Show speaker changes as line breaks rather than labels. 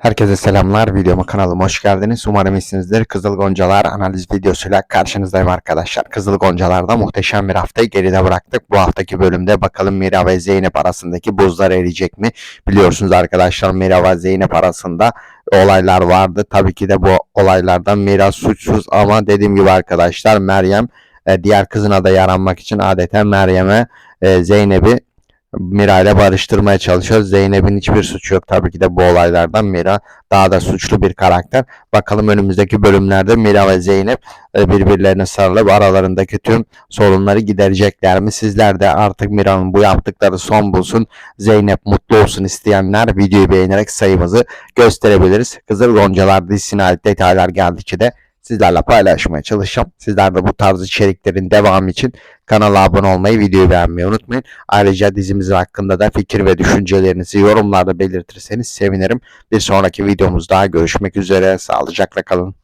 Herkese selamlar. Videoma kanalıma hoş geldiniz. Umarım iyisinizdir. Kızıl Goncalar analiz videosuyla karşınızdayım arkadaşlar. Kızıl Goncalar'da muhteşem bir haftayı geride bıraktık. Bu haftaki bölümde bakalım Mira ve Zeynep arasındaki buzlar eriyecek mi? Biliyorsunuz arkadaşlar Mira ve Zeynep arasında olaylar vardı. Tabii ki de bu olaylardan Mira suçsuz ama dediğim gibi arkadaşlar Meryem e, diğer kızına da yaranmak için adeta Meryem'e e, Zeynep'i Mira ile barıştırmaya çalışıyor. Zeynep'in hiçbir suçu yok tabii ki de bu olaylardan. Mira daha da suçlu bir karakter. Bakalım önümüzdeki bölümlerde Mira ve Zeynep e, birbirlerine sarılıp aralarındaki tüm sorunları giderecekler mi? Sizler de artık Mira'nın bu yaptıkları son bulsun. Zeynep mutlu olsun isteyenler videoyu beğenerek sayımızı gösterebiliriz. Kızıl Goncalar dizisine ait detaylar geldikçe de sizlerle paylaşmaya çalışacağım. Sizler de bu tarz içeriklerin devamı için kanala abone olmayı, videoyu beğenmeyi unutmayın. Ayrıca dizimiz hakkında da fikir ve düşüncelerinizi yorumlarda belirtirseniz sevinirim. Bir sonraki videomuzda görüşmek üzere. Sağlıcakla kalın.